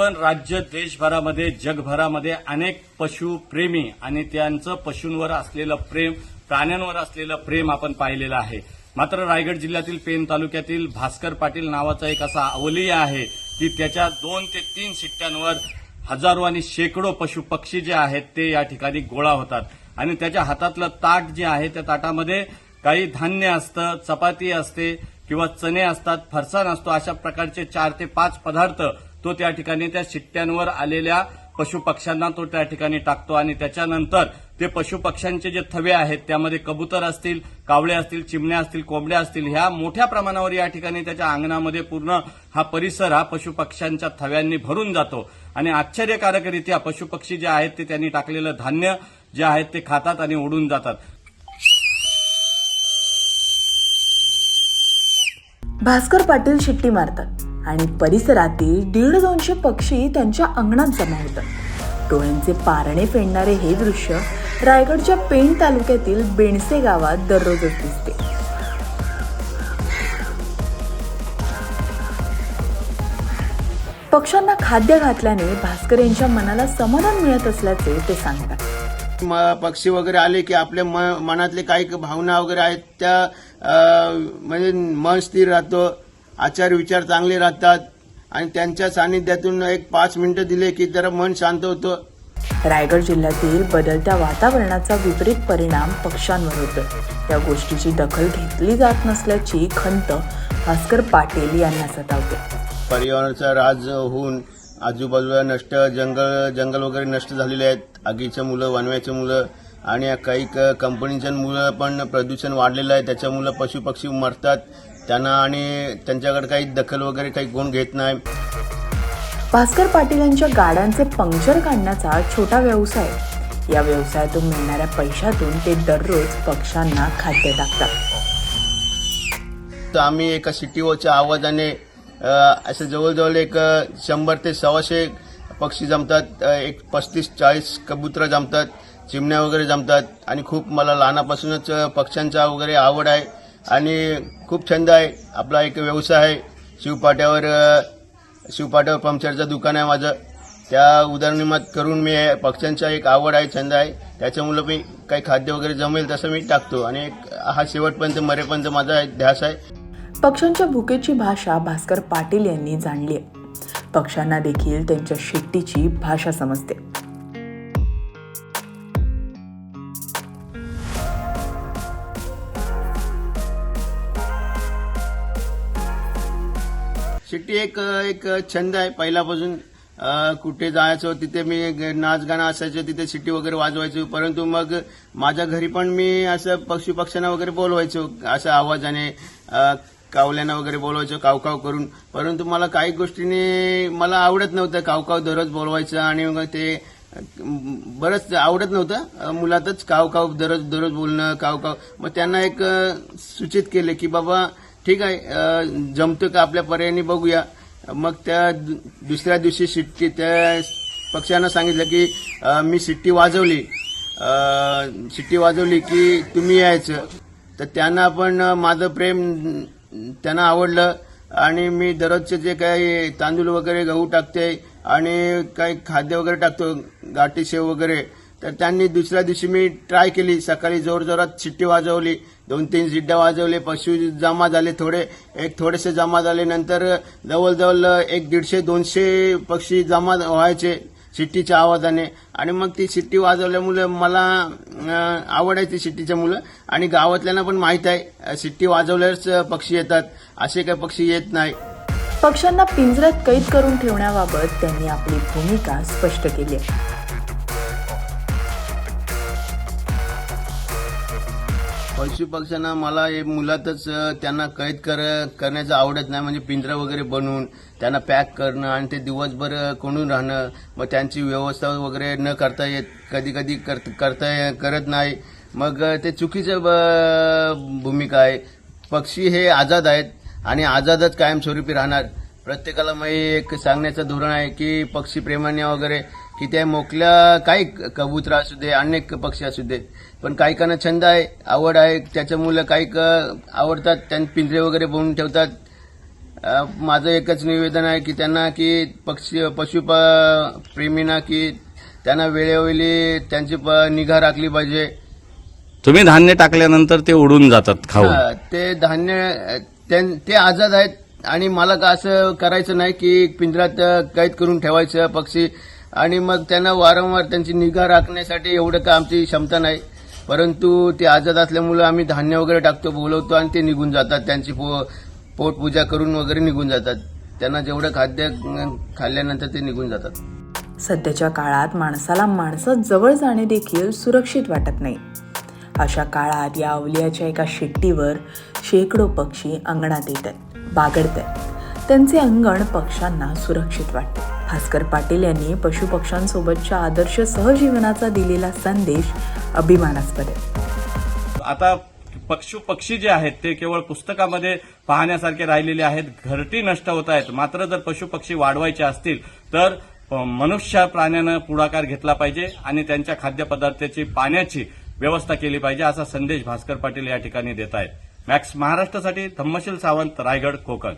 आपण राज्य देशभरामध्ये जगभरामध्ये अनेक पशुप्रेमी आणि त्यांचं पशूंवर असलेलं प्रेम प्राण्यांवर असलेलं प्रेम आपण पाहिलेलं आहे. मात्र रायगड जिल्ह्यातील पेन तालुक्यातील भास्कर पाटील नावाचा एक असा अवलिया आहे की त्याच्या दोन ते तीन शिट्ट्यांवर हजारो आणि शेकडो पशु पक्षी जे आहेत ते या ठिकाणी गोळा होतात. आणि त्याच्या हातातलं ताट जे आहे त्या ताटामध्ये काही धान्य असतं चपाती असते किंवा चणे असतात फरसाण असतो अशा प्रकारचे चार ते पाच पदार्थ तो त्या ठिकाणी त्या शिट्ट्यांवर आलेल्या पशुपक्ष्यांना तो त्या ठिकाणी टाकतो आणि त्याच्यानंतर ते पशुपक्ष्यांचे जे थवे आहेत त्यामध्ये कबूतर असतील कावळे असतील चिमण्या असतील कोंबड्या असतील ह्या मोठ्या प्रमाणावर या ठिकाणी त्याच्या अंगणामध्ये पूर्ण हा परिसर हा पशुपक्ष्यांच्या थव्यांनी भरून जातो. आणि आश्चर्यकारकरित्या पशुपक्षी जे आहेत ते त्यांनी टाकलेलं धान्य जे आहेत ते खातात आणि उडून जातात. भास्कर पाटील शिट्टी मारतात. आणि परिसरातील दीड दोनशे पक्षी त्यांच्या अंगणात जमा होतात डोळ्यांचे पारणे फेडणारे हे दृश्य रायगडच्या पेण तालुक्यातील बेणसे गावात दररोजच दिसते. पक्ष्यांना खाद्य घातल्याने भास्कर यांच्या मनाला समाधान मिळत असल्याचे ते सांगतात. म- पक्षी वगैरे आले की आपल्या म- मनातले काही भावना वगैरे आहेत त्या म्हणजे मन स्थिर राहतो. आचार विचार चांगले राहतात आणि त्यांच्या सानिध्यातून एक पाच मिनिटं दिले की जरा मन शांत होतं. रायगड जिल्ह्यातील बदलत्या वातावरणाचा विपरीत परिणाम पक्ष्यांवर होतो या गोष्टीची दखल घेतली जात नसल्याची खंत भास्कर पाटील यांना सतावते. पर्यावरणाचा राज होऊन आजूबाजूला नष्ट जंगल जंगल वगैरे नष्ट झालेले आहेत. आगीच्या मुलं वनव्याच्या मुलं आणि काही कंपनीच्या मुलं पण प्रदूषण वाढलेलं आहे. त्याच्यामुळं पशुपक्षी मरतात. त्यांना आणि त्यांच्याकडे काही दखल वगैरे काही कोण घेत नाही. भास्कर पाटील यांच्या गाड्यांचे पंक्चर काढण्याचा छोटा व्यवसाय. या व्यवसायातून मिळणाऱ्या पैशातून ते दररोज पक्ष्यांना खाद्य टाकतात. तर आम्ही एका सिटीवरच्या आवाजाने अ, असं जवळजवळ एक शंभर ते सव्वाशे पक्षी जमतात एक पस्तीस चाळीस कबुतरं जमतात चिमण्या वगैरे जमतात. आणि खूप मला लहानापासूनच पक्ष्यांचा वगैरे आवड आहे. आणि खूप छंद आहे. आपला एक व्यवसाय आहे. शिवपाट्यावर शिवपाट्यावर पंक्चरचं दुकान आहे माझं. त्या उदरनिर्मात करून मी पक्ष्यांचा एक आवड आहे छंद आहे. त्याच्यामुळं मी काही खाद्य वगैरे जमेल तसं मी टाकतो. आणि हा शेवटपर्यंत मरेपर्यंत माझा एक ध्यास आहे. पक्ष्यांच्या भुकेची भाषा भास्कर पाटील यांनी जाणली आहे. पक्ष्यांना देखील त्यांच्या शेट्टीची भाषा समजते. शिट्टी एक एक छंद आहे. पहिल्यापासून कुठे जायचो तिथे मी ग- नाच गाणं असायचं तिथे शिट्टी वगैरे वाजवायचो. परंतु मग माझ्या घरी पण मी असं पक्षी पक्ष्यांना वगैरे बोलवायचो असं आवाजाने कावल्यानं कावल्यांना वगैरे बोलवायचो कावकाव करून. परंतु मला काही गोष्टींनी मला आवडत नव्हतं कावकाव दररोज बोलवायचं आणि मग ते बरंच आवडत नव्हतं. मुलातच कावकाव दररोज दररोज बोलणं कावकाव मग त्यांना एक सूचित केले की बाबा ठीक आहे जमतो जमतं का आपल्या पर्यायाने बघूया. मग त्या दुसऱ्या दिवशी शिट्टी त्या पक्ष्यांना सांगितलं की मी शिट्टी वाजवली. शिट्टी वाजवली की तुम्ही यायचं. तर त्यांना पण माझं प्रेम त्यांना आवडलं. आणि मी दररोजचे जे काही तांदूळ वगैरे गहू टाकते आणि काही खाद्य वगैरे टाकतो गाठी शेव वगैरे. तर त्यांनी दुसऱ्या दिवशी मी ट्राय केली. सकाळी जोर जोरात शिट्टी वाजवली. दोन तीन शिट्ट्या वाजवले. पशु जमा झाले थोडे. एक थोडेसे जमा झाले. नंतर जवळजवळ एक दीडशे दोनशे पक्षी जमा व्हायचे शिट्टीच्या आवाजाने. आणि मग ती शिट्टी वाजवल्यामुळे मला अं, आवडायची शिट्टीच्या मुलं आणि गावातल्यांना पण माहीत आहे शिट्टी वाजवल्यावरच पक्षी येतात. असे काही पक्षी येत नाही. पक्ष्यांना पिंजऱ्यात कैद करून ठेवण्याबाबत त्यांनी आपली भूमिका स्पष्ट केली आहे. पशु पक्ष्यांना मला हे मुलातच त्यांना कैद कर करण्याचं आवडत नाही. म्हणजे पिंजरा वगैरे बनवून त्यांना पॅक करणं आणि ते दिवसभर अं, कोंडून राहणं मग त्यांची व्यवस्था वगैरे न करता येत कधी कधी करता ये- करत नाही. मग ते चुकीचं ब- भूमिका आहे. पक्षी हे आझाद आहेत आणि आझादच कायमस्वरूपी राहणार. प्रत्येकाला मग एक सांगण्याचं धोरण आहे की पक्षी प्रेमाने वगैरे की त्या मोकल्या काही कबूतर असू दे अनेक पक्षी असू देत पण काही काना छंद आहे आवड आहे त्याच्यामुळे काही आवडतात त्यांनी पिंजरे वगैरे बनवून ठेवतात. माझं एकच निवेदन आहे की त्यांना की पक्षी पशु प्रेमींना की त्यांना वेळोवेळी त्यांची प- निगा राखली पाहिजे. तुम्ही धान्य टाकल्यानंतर ते उडून जातात खाऊन. ते धान्य ते आझाद आहेत. आणि मला का असं करायचं नाही की पिंजरात कैद करून ठेवायचं पक्षी आणि मग त्यांना वारंवार त्यांची निगा राखण्यासाठी एवढं का आमची क्षमता नाही. परंतु ते आजाद असल्यामुळे आम्ही धान्य वगैरे टाकतो बोलवतो आणि ते निघून जातात. त्यांची पो पोटपूजा करून वगैरे निघून जातात. त्यांना जेवढं खाद्य खाल्ल्यानंतर ते निघून जातात. सध्याच्या काळात माणसाला माणसं जवळ जाणे देखील सुरक्षित वाटत नाही. अशा काळात या अवलियाच्या एका शेट्टीवर शेकडो पक्षी अंगणात येत आहेत बागडत आहेत त्यांचे अंगण पक्ष्यांना सुरक्षित वाटते. भास्कर पाटील यांनी पशुपक्ष्यांसोबतच्या आदर्श सहजीवनाचा दिलेला संदेश अभिमानास्पद आहे. आता पक्षु पक्षी जे आहेत ते केवळ पुस्तकामध्ये पाहण्यासारखे राहिलेले आहेत. घरटी नष्ट होत आहेत. मात्र जर पशु पक्षी वाढवायचे असतील तर मनुष्य प्राण्यानं पुढाकार घेतला पाहिजे आणि त्यांच्या खाद्यपदार्थाची पाण्याची व्यवस्था केली पाहिजे असा संदेश भास्कर पाटील या ठिकाणी देत आहेत. मॅक्स महाराष्ट्रासाठी धम्मशील सावंत रायगड कोकण.